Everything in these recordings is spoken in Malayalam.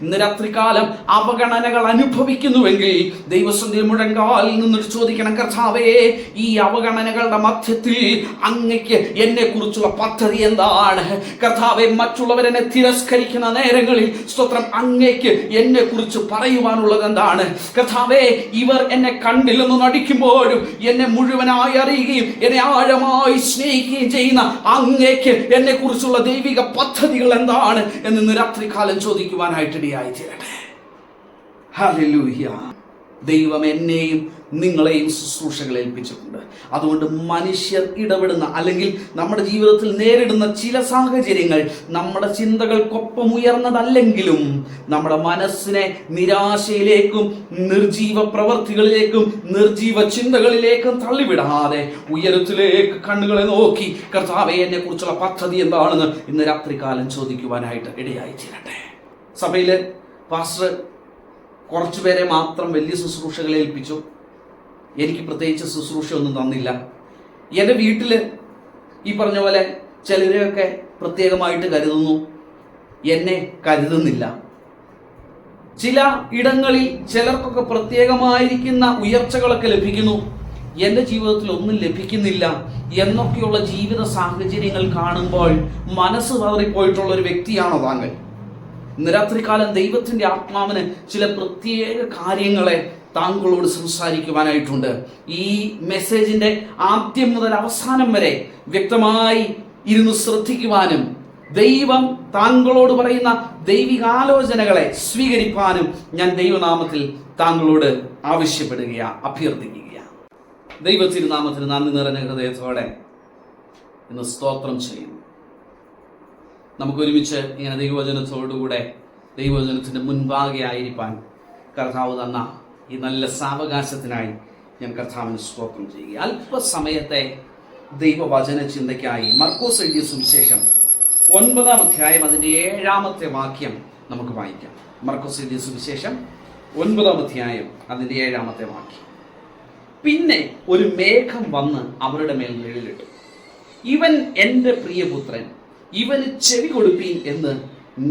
ഇന്ന് രാത്രികാലം അവഗണനകൾ അനുഭവിക്കുന്നുവെങ്കിൽ ദൈവസന്ധി മുഴങ്കാലിൽ നിന്ന് ചോദിക്കണം കർത്താവേ ഈ അവഗണനകളുടെ മധ്യത്തിൽ അങ്ങയ്ക്ക് എന്നെ കുറിച്ചുള്ള പദ്ധതി എന്താണ്? കർത്താവെ മറ്റുള്ളവരെന്നെ തിരസ്കരിക്കുന്ന നേരങ്ങളിൽ സ്തോത്രം അങ്ങയ്ക്ക് എന്നെ കുറിച്ച് പറയുവാനുള്ളത് എന്താണ്? കർത്താവേ ഇവർ എന്നെ കണ്ടില്ലെന്ന് നടിക്കുമ്പോഴും എന്നെ മുഴുവനായി അറിയുകയും എന്നെ ആഴമായി സ്നേഹിക്കുകയും ചെയ്യുന്ന അങ്ങേക്ക് എന്നെ കുറിച്ചുള്ള ദൈവിക പദ്ധതികൾ എന്താണ്? എന്ന് രാത്രികാലം ചോദിക്കുവാനായിട്ട് ഇടയായി തീരട്ടെ ഹലൂഹ്യ ദൈവം എന്നെയും നിങ്ങളെയും ശുശ്രൂഷകൾ ഏൽപ്പിച്ചിട്ടുണ്ട്. അതുകൊണ്ട് മനുഷ്യർ ഇടപെടുന്ന അല്ലെങ്കിൽ നമ്മുടെ ജീവിതത്തിൽ നേരിടുന്ന ചില സാഹചര്യങ്ങൾ നമ്മുടെ ചിന്തകൾക്കൊപ്പം ഉയർന്നതല്ലെങ്കിലും നമ്മുടെ മനസ്സിനെ നിരാശയിലേക്കും നിർജീവ പ്രവർത്തികളിലേക്കും നിർജീവ ചിന്തകളിലേക്കും തള്ളിവിടാതെ ഉയരത്തിലേക്ക് കണ്ണുകളെ നോക്കി കർത്താവെ എന്നെ കുറിച്ചുള്ള പദ്ധതി എന്താണെന്ന് ഇന്ന് രാത്രികാലം ചോദിക്കുവാനായിട്ട് ഇടയായി തീരട്ടെ സഭയിൽ പാസ്റ്റർ കുറച്ചു പേരെ മാത്രം വലിയ ശുശ്രൂഷകളെ ഏൽപ്പിച്ചു. എനിക്ക് പ്രത്യേകിച്ച് ശുശ്രൂഷ ഒന്നും തന്നില്ല. എന്റെ വീട്ടിൽ ഈ പറഞ്ഞ പോലെ ചിലരെയൊക്കെ പ്രത്യേകമായിട്ട് കരുതുന്നു. എന്നെ കരുതുന്നില്ല. ചില ഇടങ്ങളിൽ ചിലർക്കൊക്കെ പ്രത്യേകമായിരിക്കുന്ന ഉയർച്ചകളൊക്കെ ലഭിക്കുന്നു. എന്റെ ജീവിതത്തിൽ ഒന്നും ലഭിക്കുന്നില്ല എന്നൊക്കെയുള്ള ജീവിത സാഹചര്യങ്ങൾ കാണുമ്പോൾ മനസ്സ് പതറിപ്പോയിട്ടുള്ള ഒരു വ്യക്തിയാണോ താങ്കൾ? ഇന്ന് രാത്രികാലം ദൈവത്തിന്റെ ആത്മാവിന് ചില പ്രത്യേക കാര്യങ്ങളെ താങ്കളോട് സംസാരിക്കുവാനായിട്ടുണ്ട്. ഈ മെസ്സേജിന്റെ ആദ്യം മുതൽ അവസാനം വരെ വ്യക്തമായി ഇരുന്ന് ശ്രദ്ധിക്കുവാനും ദൈവം താങ്കളോട് പറയുന്ന ദൈവികാലോചനകളെ സ്വീകരിക്കാനും ഞാൻ ദൈവനാമത്തിൽ താങ്കളോട് ആവശ്യപ്പെടുകയാണ് അഭ്യർത്ഥിക്കുകയാണ് ദൈവത്തിരുനാമത്തിന് നന്ദി നിറഞ്ഞ ഹൃദയത്തോടെ ഇന്ന് സ്തോത്രം ചെയ്യുന്നു. നമുക്ക് ഒരുമിച്ച് ഇങ്ങനെ ദൈവവചനത്തോടുകൂടെ ദൈവവചനത്തിന്റെ മുൻപാകെ ആയിരിക്കാൻ കർത്താവ് തന്ന ഈ നല്ല സാവകാശത്തിനായി ഞാൻ കർത്താവിന് സ്തോത്രം ചെയ്യുക. അല്പസമയത്തെ ദൈവവചന ചിന്തയ്ക്കായി മർക്കോസ് എഴുതിയ സുവിശേഷം ഒൻപതാം അധ്യായം അതിന്റെ ഏഴാമത്തെ വാക്യം നമുക്ക് വായിക്കാം. മർക്കോസ് എഴുതിയ സുവിശേഷം ഒൻപതാം അധ്യായം അതിന്റെ ഏഴാമത്തെ വാക്യം. പിന്നെ ഒരു മേഘം വന്ന് അവരുടെ മേൽ നിഴലിട്ടു. ഇവൻ എന്റെ പ്രിയപുത്രൻ ഇവന് ചെവി കൊടുപ്പീൻ എന്ന്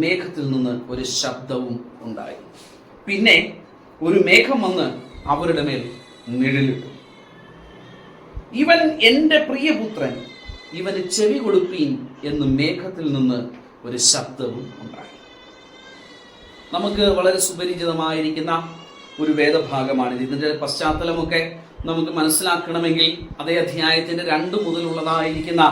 മേഘത്തിൽ നിന്ന് ഒരു ശബ്ദവും ഉണ്ടായി. പിന്നെ ഒരു മേഘം വന്ന് അവരുടെ മേൽ നിഴലിട്ടു. ഇവൻ എന്റെ പ്രിയപുത്രൻ ഇവന് ചെവി കൊടുപ്പീൻ എന്ന് മേഘത്തിൽ നിന്ന് ഒരു ശബ്ദവും ഉണ്ടായി. നമുക്ക് വളരെ സുപരിചിതമായിരിക്കുന്ന ഒരു വേദഭാഗമാണ് ഇതിന്റെ പശ്ചാത്തലമൊക്കെ നമുക്ക് മനസ്സിലാക്കണമെങ്കിൽ അതേ അധ്യായത്തിന്റെ രണ്ട് മുതലുള്ളതായിരിക്കുന്ന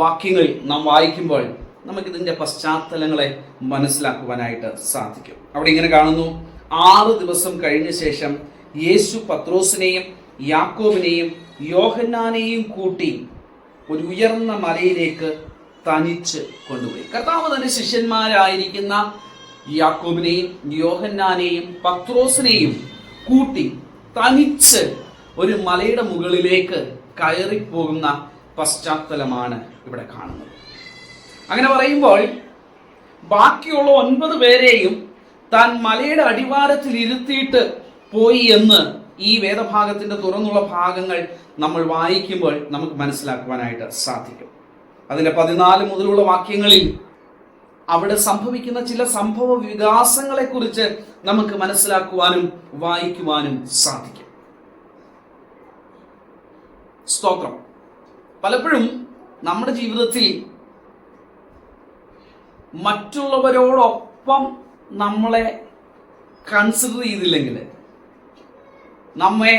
വാക്യങ്ങൾ നാം വായിക്കുമ്പോൾ നമുക്കിതിന്റെ പശ്ചാത്തലങ്ങളെ മനസ്സിലാക്കുവാനായിട്ട് സാധിക്കും. അവിടെ ഇങ്ങനെ കാണുന്നു ആറ് ദിവസം കഴിഞ്ഞ ശേഷം യേശു പത്രോസിനെയും യാക്കോബിനെയും യോഹന്നാനെയും കൂട്ടി ഒരു ഉയർന്ന മലയിലേക്ക് തനിച്ച് കൊണ്ടുപോയി. കർത്താവ് തന്റെ ശിഷ്യന്മാരായിരിക്കുന്ന യാക്കോബിനെയും യോഹന്നാനെയും പത്രോസിനെയും കൂട്ടി തനിച്ച് ഒരു മലയുടെ മുകളിലേക്ക് കയറിപ്പോകുന്ന പശ്ചാത്തലമാണ് ഇവിടെ കാണുന്നത്. അങ്ങനെ പറയുമ്പോൾ ബാക്കിയുള്ള ഒൻപത് പേരെയും താൻ മലയുടെ അടിവാരത്തിൽ ഇരുത്തിയിട്ട് പോയി എന്ന് ഈ വേദഭാഗത്തിന്റെ തുറന്നുള്ള ഭാഗങ്ങൾ നമ്മൾ വായിക്കുമ്പോൾ നമുക്ക് മനസ്സിലാക്കുവാനായിട്ട് സാധിക്കും. അതിലെ പതിനാല് മുതലുള്ള വാക്യങ്ങളിൽ അവിടെ സംഭവിക്കുന്ന ചില സംഭവ വികാസങ്ങളെ കുറിച്ച് നമുക്ക് മനസ്സിലാക്കുവാനും വായിക്കുവാനും സാധിക്കും. സ്തോത്രം. പലപ്പോഴും നമ്മുടെ ജീവിതത്തിൽ മറ്റുള്ളവരോടൊപ്പം നമ്മളെ കൺസിഡർ ചെയ്തില്ലെങ്കിൽ നമ്മെ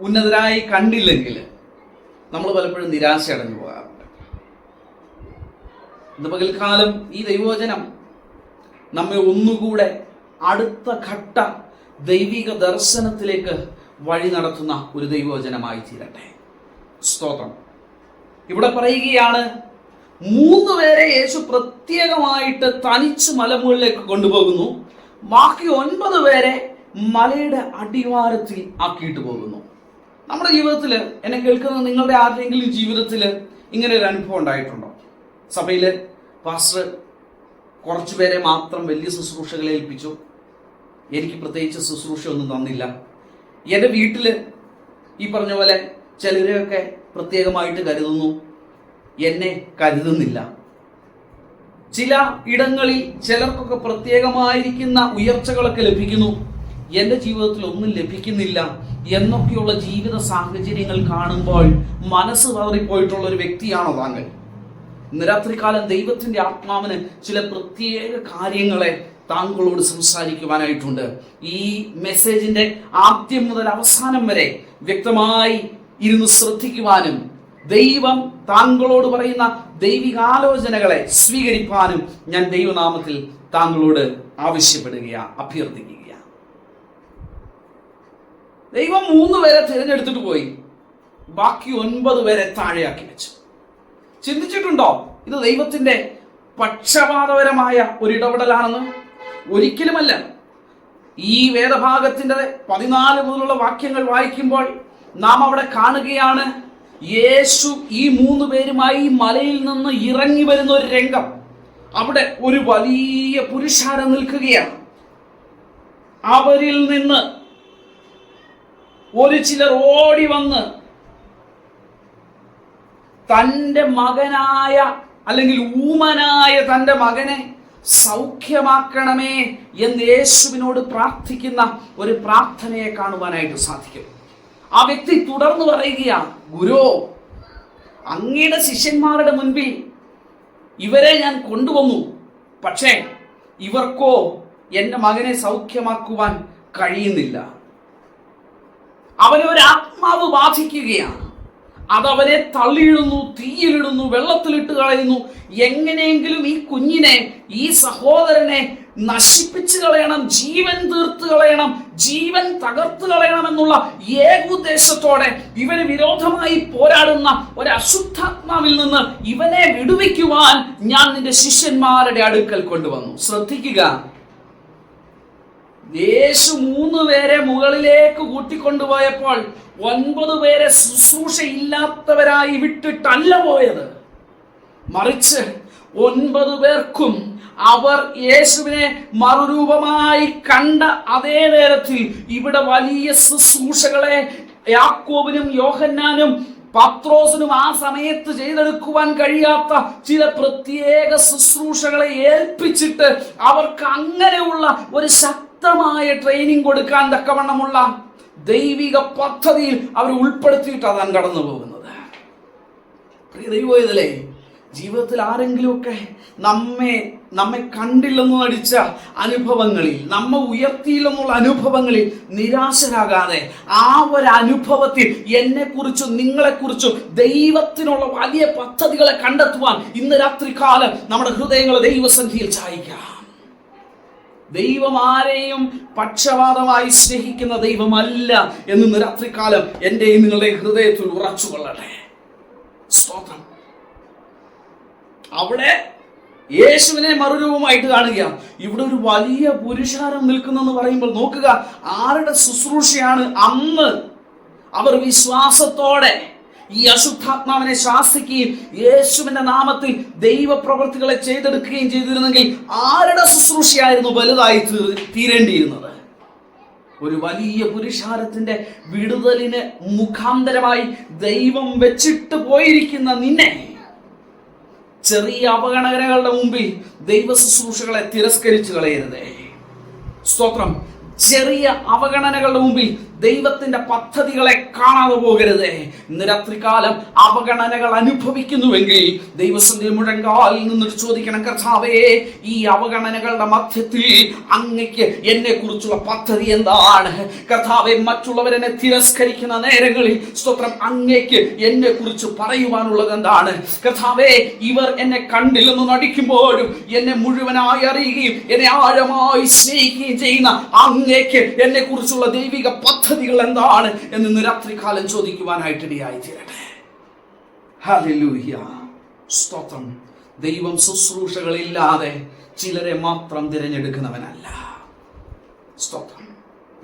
ഉന്നതരായി കണ്ടില്ലെങ്കിൽ നമ്മൾ പലപ്പോഴും നിരാശ അടഞ്ഞു പോകാറുണ്ട്. ഇന്ന് പകൽക്കാലം ഈ ദൈവവചനം നമ്മെ ഒന്നുകൂടെ അടുത്ത ഘട്ട ദൈവിക ദർശനത്തിലേക്ക് വഴി നടത്തുന്ന ഒരു ദൈവവചനമായി തീരട്ടെ. സ്തോത്രം. ഇവിടെ പറയുകയാണ് മൂന്ന് പേരെ യേശു പ്രത്യേകമായിട്ട് തനിച്ച് മലമുകളിലേക്ക് കൊണ്ടുപോകുന്നു. ബാക്കി ഒൻപത് പേരെ മലയുടെ അടിവാരത്തിൽ ആക്കിയിട്ട് പോകുന്നു. നമ്മുടെ ജീവിതത്തിൽ എന്നെ കേൾക്കുന്ന നിങ്ങളുടെ ആരുടെയെങ്കിലും ജീവിതത്തിൽ ഇങ്ങനെ ഒരു അനുഭവം ഉണ്ടായിട്ടുണ്ടോ? സഭയിൽ പാസ്റ്റർ കുറച്ചു പേരെ മാത്രം വലിയ ശുശ്രൂഷകൾ ഏൽപ്പിച്ചു. എനിക്ക് പ്രത്യേകിച്ച് ശുശ്രൂഷ ഒന്നും തന്നില്ല. എന്റെ വീട്ടിൽ ഈ പറഞ്ഞ പോലെ ചിലരെയൊക്കെ പ്രത്യേകമായിട്ട് കരുതുന്നു. എന്നെ കരുതുന്നില്ല. ചില ഇടങ്ങളിൽ ചിലർക്കൊക്കെ പ്രത്യേകമായിരിക്കുന്ന ഉയർച്ചകളൊക്കെ ലഭിക്കുന്നു. എന്റെ ജീവിതത്തിൽ ഒന്നും ലഭിക്കുന്നില്ല എന്നൊക്കെയുള്ള ജീവിത സാഹചര്യങ്ങൾ കാണുമ്പോൾ മനസ്സ് പതറിപ്പോയിട്ടുള്ള ഒരു വ്യക്തിയാണോ താങ്കൾ? ഇന്ന് ദൈവത്തിന്റെ ആത്മാവിന് ചില പ്രത്യേക കാര്യങ്ങളെ താങ്കളോട് സംസാരിക്കുവാനായിട്ടുണ്ട്. ഈ മെസ്സേജിന്റെ ആദ്യം മുതൽ അവസാനം വരെ വ്യക്തമായി ഇരുന്ന് ശ്രദ്ധിക്കുവാനും ദൈവം താങ്കളോട് പറയുന്ന ദൈവികാലോചനകളെ സ്വീകരിക്കുവാനും ഞാൻ ദൈവനാമത്തിൽ താങ്കളോട് ആവശ്യപ്പെടുകയാ അഭ്യർത്ഥിക്കുകയാണ് ദൈവം മൂന്ന് പേരെ തിരഞ്ഞെടുത്തിട്ട് പോയി. ബാക്കി ഒൻപത് പേരെ താഴെയാക്കി വെച്ചു. ചിന്തിച്ചിട്ടുണ്ടോ? ഇത് ദൈവത്തിന്റെ പക്ഷപാതപരമായ ഒരു ഇടപെടലാണെന്ന് ഒരിക്കലുമല്ല. ഈ വേദഭാഗത്തിന്റെ പതിനാല് മുതലുള്ള വാക്യങ്ങൾ വായിക്കുമ്പോൾ നാം അവിടെ കാണുകയാണ്. യേശു ഈ മൂന്ന് പേരുമായി മലയിൽ നിന്ന് ഇറങ്ങി വരുന്ന ഒരു രംഗം. അവിടെ ഒരു വലിയ പുരുഷാരം നിൽക്കുകയാണ്. അവരിൽ നിന്ന് ഒരു ചിലർ ഓടി വന്ന് തന്റെ മകനായ അല്ലെങ്കിൽ ഊമനായ തന്റെ മകനെ സൗഖ്യമാക്കണമേ എന്ന് യേശുവിനോട് പ്രാർത്ഥിക്കുന്ന ഒരു പ്രാർത്ഥനയെ കാണുവാനായിട്ട് സാധിക്കും. ആ വ്യക്തി തുടർന്ന് പറയുകയാണ് ഗുരു അങ്ങയുടെ ശിഷ്യന്മാരുടെ മുൻപിൽ ഇവരെ ഞാൻ കൊണ്ടുവന്നു. പക്ഷേ ഇവർക്കോ എന്റെ മകനെ സൗഖ്യമാക്കുവാൻ കഴിയുന്നില്ല. അവനെ ഒരു ആത്മാവ് ബാധിക്കുകയാണ്. അതവനെ തള്ളിയിടുന്നു തീയിലിടുന്നു വെള്ളത്തിലിട്ട് കളയുന്നു. എങ്ങനെയെങ്കിലും ഈ കുഞ്ഞിനെ ഈ സഹോദരനെ നശിപ്പിച്ചു കളയണം ജീവൻ തീർത്ത് കളയണം ജീവൻ തകർത്ത് കളയണം എന്നുള്ള ഏകോദ്ദേശത്തോടെ ഇവന് വിരോധമായി പോരാടുന്ന ഒരു അശുദ്ധാത്മാവിൽ നിന്ന് ഇവനെ വിടുവിക്കുവാൻ ഞാൻ നിന്റെ ശിഷ്യന്മാരുടെ അടുക്കൽ കൊണ്ടുവന്നു. ശ്രദ്ധിക്കുക. യേശു മൂന്ന് പേരെ മുകളിലേക്ക് കൂട്ടിക്കൊണ്ടുപോയപ്പോൾ ഒൻപത് പേരെ ശുശ്രൂഷയില്ലാത്തവരായി വിട്ടിട്ടല്ല പോയത്. മറിച്ച് ഒൻപത് പേർക്കും അവർ യേശുവിനെ മറുരൂപമായി കണ്ട അതേ നേരത്തിൽ ഇവിടെ വലിയ ശുശ്രൂഷകളെ യാക്കോബിനും യോഹന്നാനും പത്രോസിനും ആ സമയത്ത് ചെയ്തെടുക്കുവാൻ കഴിയാത്ത ചില പ്രത്യേക ശുശ്രൂഷകളെ ഏൽപ്പിച്ചിട്ട് അവർക്ക് അങ്ങനെയുള്ള ഒരു ശക്തമായ ട്രെയിനിങ് കൊടുക്കാൻ തക്കവണ്ണമുള്ള ദൈവിക പദ്ധതിയിൽ അവർ ഉൾപ്പെടുത്തിയിട്ടാണ് താൻ കടന്നു പോകുന്നത് ദൈവം ദൈവത്തിലേ ജീവിതത്തിൽ ആരെങ്കിലുമൊക്കെ നമ്മെ നമ്മെ കണ്ടില്ലെന്ന് നടിച്ച അനുഭവങ്ങളിൽ നമ്മ ഉയർത്തിയില്ലെന്നുള്ള അനുഭവങ്ങളിൽ നിരാശരാകാതെ ആ ഒരു അനുഭവത്തിൽ എന്നെക്കുറിച്ചും നിങ്ങളെക്കുറിച്ചും ദൈവത്തിനുള്ള വലിയ പദ്ധതികളെ കണ്ടെത്തുവാൻ ഇന്ന് രാത്രി കാലം നമ്മുടെ ഹൃദയങ്ങളെ ദൈവസന്ധിയിൽ ചായിക്കാം. ദൈവം ആരെയും പക്ഷപാതമായി സ്നേഹിക്കുന്ന ദൈവമല്ല എന്ന് രാത്രി രാത്രികാലം എന്റെയും നിങ്ങളുടെ ഹൃദയത്തിൽ ഉറച്ചു കൊള്ളട്ടെ സ്തോത്രം. അവിടെ യേശുവിനെ മറുരൂപമായിട്ട് കാണുക. ഇവിടെ ഒരു വലിയ പുരുഷാരം നിൽക്കുന്നെന്ന് പറയുമ്പോൾ നോക്കുക ആരുടെ ശുശ്രൂഷയാണ് അന്ന് അവർ വിശ്വാസത്തോടെ ഈ അശുദ്ധാത്മാവിനെ ശാസിക്കുകയും യേശുവിന്റെ നാമത്തിൽ ദൈവപ്രവർത്തികളെ ചെയ്തെടുക്കുകയും ചെയ്തിരുന്നെങ്കിൽ ആരുടെ ശുശ്രൂഷയായിരുന്നു വലുതായി തീരേണ്ടിയിരുന്നത്? ഒരു വലിയ പുരുഷാരത്തിന്റെ വിടുതലിന് മുഖാന്തരമായി ദൈവം വെച്ചിട്ട് പോയിരിക്കുന്ന നിന്നെ ചെറിയ അപഗണനകളുടെ മുമ്പിൽ ദൈവ ശുശ്രൂഷകളെ തിരസ്കരിച്ചു കളയരുതേ. സ്തോത്രം. ചെറിയ അവഗണനകളുടെ മുമ്പിൽ ദൈവത്തിന്റെ പദ്ധതികളെ കാണാതെ പോകരുത്. ഇന്ന് രാത്രികാലം അവഗണനകൾ അനുഭവിക്കുന്നുവെങ്കിൽ ദൈവസന്ധി മുഴങ്കാലിൽ നിന്ന് ചോദിക്കണം കർത്താവേ ഈ അവഗണനകളുടെ മധ്യത്തിൽ അങ്ങയ്ക്ക് എന്നെ കുറിച്ചുള്ള പദ്ധതി എന്താണ്? കർത്താവെ മറ്റുള്ളവരെന്നെ തിരസ്കരിക്കുന്ന നേരങ്ങളിൽ സ്തോത്രം അങ്ങയ്ക്ക് എന്നെ കുറിച്ച് പറയുവാനുള്ളത് എന്താണ്? കർത്താവേ ഇവർ എന്നെ കണ്ടില്ലെന്ന് നടിക്കുമ്പോഴും എന്നെ മുഴുവനായി അറിയുകയും എന്നെ ആഴമായി സ്നേഹിക്കുകയും ചെയ്യുന്ന അങ്ങേക്ക് എന്നെ കുറിച്ചുള്ള ദൈവിക പദ്ധതികൾ എന്താണ് എന്ന് ഇന്ന് രാത്രികാലം ചോദിക്കുവാനായിട്ട് ഇടയായി തീരട്ടെ സ്തോത്രം. ദൈവം ശുശ്രൂഷകളില്ലാതെ ചിലരെ മാത്രം തിരഞ്ഞെടുക്കുന്നവനല്ല. സ്തോത്രം.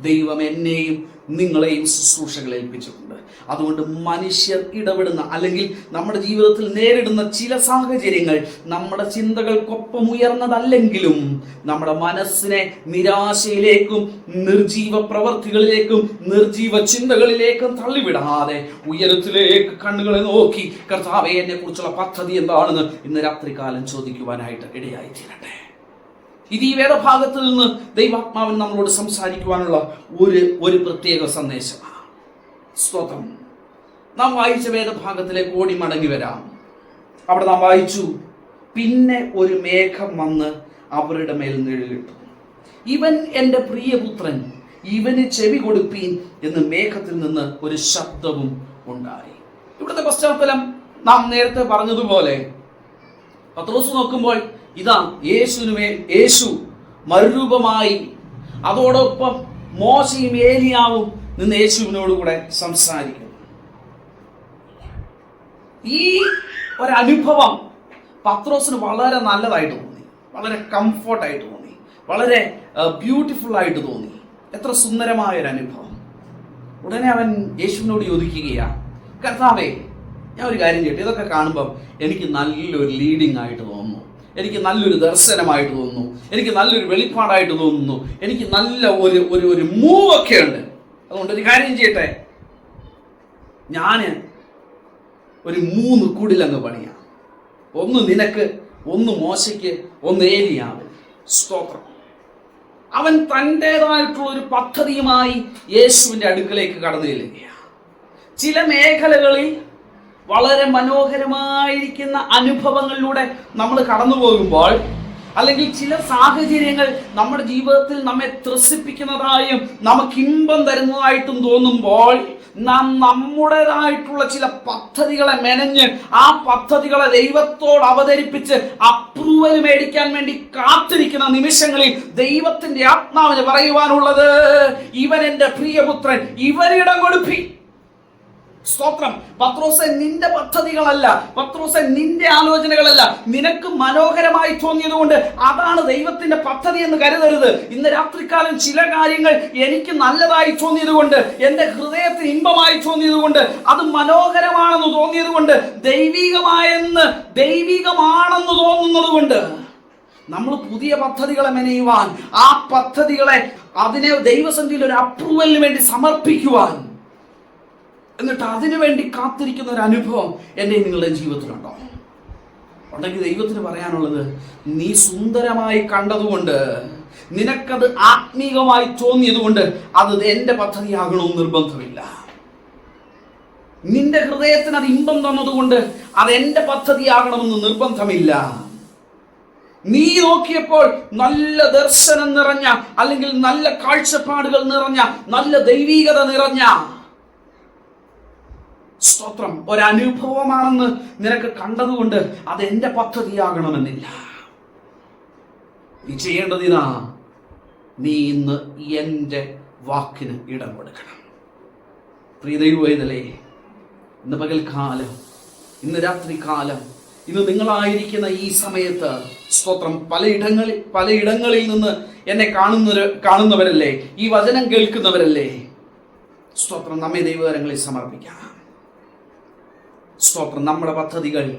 ദൈവം എന്നെയും നിങ്ങളെയും ശുശ്രൂഷകൾ ഏൽപ്പിച്ചിട്ടുണ്ട്. അതുകൊണ്ട് മനുഷ്യർ ഇടപെടുന്ന അല്ലെങ്കിൽ നമ്മുടെ ജീവിതത്തിൽ നേരിടുന്ന ചില സാഹചര്യങ്ങൾ നമ്മുടെ ചിന്തകൾക്കൊപ്പം ഉയർന്നതല്ലെങ്കിലും നമ്മുടെ മനസ്സിനെ നിരാശയിലേക്കും നിർജീവ പ്രവർത്തികളിലേക്കും നിർജീവ ചിന്തകളിലേക്കും തള്ളിവിടാതെ ഉയരത്തിലേക്ക് കണ്ണുകളെ നോക്കി കർത്താവെ എന്നെ കുറിച്ചുള്ള പദ്ധതി എന്താണെന്ന് ഇന്ന് രാത്രികാലം ചോദിക്കുവാനായിട്ട് ഇടയായി തീരട്ടെ ഇത് ഈ വേദഭാഗത്ത് നിന്ന് ദൈവാത്മാവൻ നമ്മളോട് സംസാരിക്കുവാനുള്ള ഒരു ഒരു പ്രത്യേക സന്ദേശമാണ് സ്തോത്രം. നാം വായിച്ച വേദഭാഗത്തിലേക്ക് ഓടി മടങ്ങി വരാം. അവിടെ നാം വായിച്ചു പിന്നെ ഒരു മേഘം വന്ന് അവരുടെ മേൽ നിഴലിട്ടു. ഇവൻ എന്റെ പ്രിയപുത്രൻ ഇവന് ചെവി കൊടുപ്പീൻ എന്ന് മേഘത്തിൽ നിന്ന് ഒരു ശബ്ദവും ഉണ്ടായി. ഇവിടുത്തെ പശ്ചാത്തലം നാം നേരത്തെ പറഞ്ഞതുപോലെ പത്രോസ് നോക്കുമ്പോൾ ഇതാ യേശുവിനുമേ യേശു മറുരൂപമായി അതോടൊപ്പം മോശയും ഏലിയാവും നിന്ന് യേശുവിനോട് കൂടെ സംസാരിക്കുന്നു. ഈ ഒരനുഭവം പത്രോസിന് വളരെ നല്ലതായിട്ട് തോന്നി. വളരെ കംഫർട്ടായിട്ട് തോന്നി. വളരെ ബ്യൂട്ടിഫുൾ ആയിട്ട് തോന്നി. എത്ര സുന്ദരമായ ഒരു അനുഭവം ഉടനെ അവൻ യേശുവിനോട് ചോദിക്കുകയാണ് കർത്താവേ ഞാൻ ഒരു കാര്യം ചെയ്യട്ടെ? ഇതൊക്കെ കാണുമ്പം എനിക്ക് നല്ലൊരു ലീഡിംഗ് ആയിട്ട് തോന്നുന്നു. എനിക്ക് നല്ലൊരു ദർശനമായിട്ട് തോന്നുന്നു. എനിക്ക് നല്ലൊരു വെളിപ്പാടായിട്ട് തോന്നുന്നു. എനിക്ക് നല്ല ഒരു ഒരു ഒരു മൂവൊക്കെ ഉണ്ട്. അതുകൊണ്ട് ഒരു കാര്യം ചെയ്യട്ടെ. ഞാൻ ഒരു മൂന്ന് കുടിലങ്ങ് പണിയാം. ഒന്ന് നിനക്ക് ഒന്ന് മോശയ്ക്ക് ഒന്ന് ഏലിയാവ് സ്തോത്രം. അവൻ തന്റെതായിട്ടുള്ള ഒരു പദ്ധതിയുമായി യേശുവിന്റെ അടുക്കലേക്ക് കടന്നു ചെല്ലുകയാണ് ചില മേഖലകളിൽ വളരെ മനോഹരമായിരിക്കുന്ന അനുഭവങ്ങളിലൂടെ നമ്മൾ കടന്നു പോകുമ്പോൾ അല്ലെങ്കിൽ ചില സാഹചര്യങ്ങൾ നമ്മുടെ ജീവിതത്തിൽ നമ്മെ ത്രസിപ്പിക്കുന്നതായും നമുക്ക് ഇമ്പം തരുന്നതായിട്ടും തോന്നുമ്പോൾ നാം നമ്മുടേതായിട്ടുള്ള ചില പദ്ധതികളെ മെനഞ്ഞ് ആ പദ്ധതികളെ ദൈവത്തോട് അവതരിപ്പിച്ച് അപ്രൂവൽ മേടിക്കാൻ വേണ്ടി കാത്തിരിക്കുന്ന നിമിഷങ്ങളിൽ ദൈവത്തിന്റെ ആത്മാവിന് പറയുവാനുള്ളത് ഇവൻ എന്റെ പ്രിയപുത്രൻ ഇവരിടം കൊടുപ്പി. സ്തോത്രം. പത്രോസെ നിന്റെ പദ്ധതികളല്ല. പത്രോസെ നിന്റെ ആലോചനകളല്ല. നിനക്ക് മനോഹരമായി തോന്നിയതുകൊണ്ട് അതാണ് ദൈവത്തിന്റെ പദ്ധതി എന്ന് കരുതരുത്. ഇന്ന് രാത്രിക്കാലം ചില കാര്യങ്ങൾ എനിക്ക് നല്ലതായി തോന്നിയതുകൊണ്ട് എന്റെ ഹൃദയത്തിന് ഇമ്പമായി തോന്നിയതുകൊണ്ട് അത് മനോഹരമാണെന്ന് തോന്നിയതുകൊണ്ട് ദൈവികമായെന്ന് ദൈവികമാണെന്ന് തോന്നുന്നത് കൊണ്ട് നമ്മൾ പുതിയ പദ്ധതികളെ മെനയുവാൻ ആ പദ്ധതികളെ അതിനെ ദൈവസന്ധിയിൽ ഒരു അപ്രൂവലിന് വേണ്ടി സമർപ്പിക്കുവാൻ എന്നിട്ട് അതിനു വേണ്ടി കാത്തിരിക്കുന്ന ഒരു അനുഭവം എന്റെ നിങ്ങളുടെ ജീവിതത്തിലുണ്ടോ? ഉണ്ടെങ്കിൽ ദൈവത്തിന് പറയാനുള്ളത് നീ സുന്ദരമായി കണ്ടതുകൊണ്ട് നിനക്കത് ആത്മീകമായി തോന്നിയതുകൊണ്ട് അത് എന്റെ പദ്ധതിയാകണമെന്ന് നിർബന്ധമില്ല. നിന്റെ ഹൃദയത്തിന് അത് ഇമ്പം തന്നതുകൊണ്ട് അത് എന്റെ പദ്ധതിയാകണമെന്ന് നിർബന്ധമില്ല. നീ നോക്കിയപ്പോൾ നല്ല ദർശനം നിറഞ്ഞ അല്ലെങ്കിൽ നല്ല കാഴ്ചപ്പാടുകൾ നിറഞ്ഞ നല്ല ദൈവീകത നിറഞ്ഞ സ്തോത്രം. ഒരനുഭവമാണെന്ന് നിനക്ക് കണ്ടതുകൊണ്ട് അത് എന്റെ പദ്ധതിയാകണമെന്നില്ല. നീ ചെയ്യേണ്ടത് ഇതാ. നീ ഇന്ന് എന്റെ വാക്കിന് ഇടം കൊടുക്കണം. പ്രീതയുവേതലേ ഇന്ന് പകൽക്കാലം ഇന്ന് രാത്രി കാലം ഇന്ന് നിങ്ങളായിരിക്കുന്ന ഈ സമയത്ത് സ്തോത്രം. പലയിടങ്ങളിൽ പലയിടങ്ങളിൽ നിന്ന് എന്നെ കാണുന്ന കാണുന്നവരല്ലേ ഈ വചനം കേൾക്കുന്നവരല്ലേ? സ്തോത്രം നമ്മെ ദൈവകരങ്ങളിൽ സമർപ്പിക്കാം. സ്തോത്രം. നമ്മുടെ പദ്ധതികൾ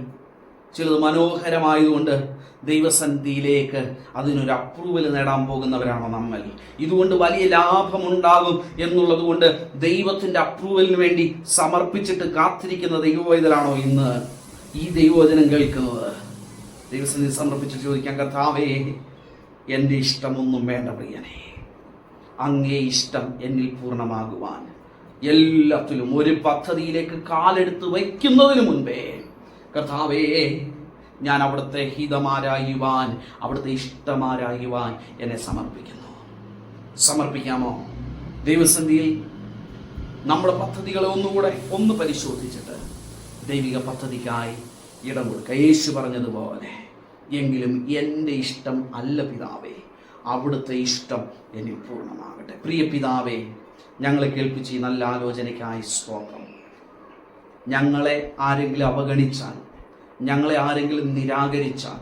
ചിലത് മനോഹരമായതുകൊണ്ട് ദൈവസന്ധിയിലേക്ക് അതിനൊരു അപ്രൂവൽ നേടാൻ പോകുന്നവരാണ് നമ്മൾ. ഇതുകൊണ്ട് വലിയ ലാഭമുണ്ടാകും എന്നുള്ളത് കൊണ്ട് ദൈവത്തിന്റെ അപ്രൂവലിന് വേണ്ടി സമർപ്പിച്ചിട്ട് കാത്തിരിക്കുന്ന ദൈവവൈതലാണോ ഇന്ന് ഈ ദൈവവചനം കേൾക്കുന്നത്? ദൈവസന്ധി സമർപ്പിച്ച് ചോദിക്കാൻ കർത്താവേ എന്റെ ഇഷ്ടമൊന്നും വേണ്ട പ്രിയനെ. അങ്ങേ ഇഷ്ടം എന്നിൽ പൂർണമാകുവാൻ എല്ലാത്തിലും ഒരു പദ്ധതിയിലേക്ക് കാലെടുത്ത് വയ്ക്കുന്നതിന് മുൻപേ കർത്താവേ ഞാൻ അവിടുത്തെ ഹിതമാരായുവാൻ അവിടുത്തെ ഇഷ്ടമാരായുവാൻ എന്നെ സമർപ്പിക്കുന്നു. സമർപ്പിക്കാമോ? ദൈവസന്ധിയിൽ നമ്മുടെ പദ്ധതികളെ ഒന്നുകൂടെ ഒന്ന് പരിശോധിച്ചിട്ട് ദൈവിക പദ്ധതിക്കായി ഇടം കൊടുക്കുക. യേശു പറഞ്ഞതുപോലെ എങ്കിലും എന്റെ ഇഷ്ടം അല്ല പിതാവേ അവിടുത്തെ ഇഷ്ടം എന്നിൽ പൂർണമാകട്ടെ. പ്രിയ പിതാവേ ഞങ്ങളെ കേൾപ്പിച്ച് ഈ നല്ല ആലോചനയ്ക്കായി സ്തോത്രം. ഞങ്ങളെ ആരെങ്കിലും അവഗണിച്ചാൽ ഞങ്ങളെ ആരെങ്കിലും നിരാകരിച്ചാൽ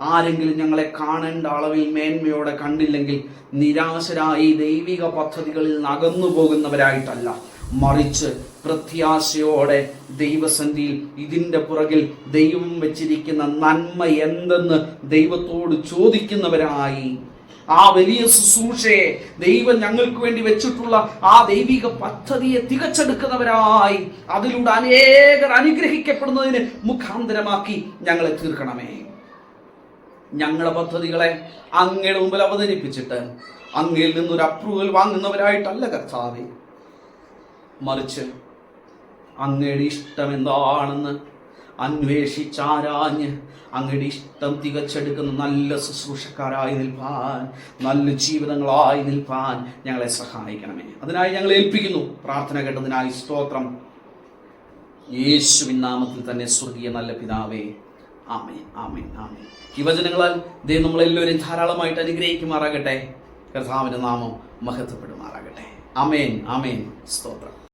ആരെങ്കിലും ഞങ്ങളെ കാണേണ്ട അളവിൽ മേന്മയോടെ കണ്ടില്ലെങ്കിൽ നിരാശരായി ദൈവിക പദ്ധതികളിൽ നകന്നു പോകുന്നവരായിട്ടല്ല മറിച്ച് പ്രത്യാശയോടെ ദൈവസന്ധിയിൽ ഇതിന്റെ പുറകിൽ ദൈവം വെച്ചിരിക്കുന്ന നന്മ എന്തെന്ന് ദൈവത്തോട് ചോദിക്കുന്നവരായി ആ വലിയ ശുശ്രൂഷയെ ദൈവം ഞങ്ങൾക്ക് വേണ്ടി വെച്ചിട്ടുള്ള ആ ദൈവിക പദ്ധതിയെ തികച്ചെടുക്കുന്നവരായി അതിലൂടെ അനേകർ അനുഗ്രഹിക്കപ്പെടുന്നതിന് മുഖാന്തരമാക്കി ഞങ്ങളെ തീർക്കണമേ. ഞങ്ങളുടെ പദ്ധതികളെ അങ്ങയുടെ മുമ്പിൽ അവതരിപ്പിച്ചിട്ട് അങ്ങയിൽ നിന്നൊരു അപ്രൂവൽ വാങ്ങുന്നവരായിട്ടല്ല കർത്താവെ. മറിച്ച് അങ്ങയുടെ ഇഷ്ടം എന്താണെന്ന് അന്വേഷിച്ചാരാഞ്ഞ് അങ്ങയുടെ ഇഷ്ടം തികച്ചെടുക്കുന്ന നല്ല ശുശ്രൂഷക്കാരായി നിൽപ്പാൻ നല്ല ജീവിതങ്ങളായി നിൽപ്പാൻ ഞങ്ങളെ സഹായിക്കണമേ. അതിനായി ഞങ്ങൾ ഏൽപ്പിക്കുന്നു. പ്രാർത്ഥന കേട്ടതിനായി സ്തോത്രം. യേശുവിൻ നാമത്തിൽ തന്നെ സ്വർഗീയ നല്ല പിതാവേ ആമേ ആമേ ആമേ ഈ വചനങ്ങളാൽ ദൈവം നമ്മളെല്ലാവരും ധാരാളമായിട്ട് അനുഗ്രഹിക്കുമാറാകട്ടെ. കർത്താവിന്റെ നാമം മഹത്വപ്പെടുമാറാകട്ടെ. അമേൻ അമേൻ സ്തോത്രം.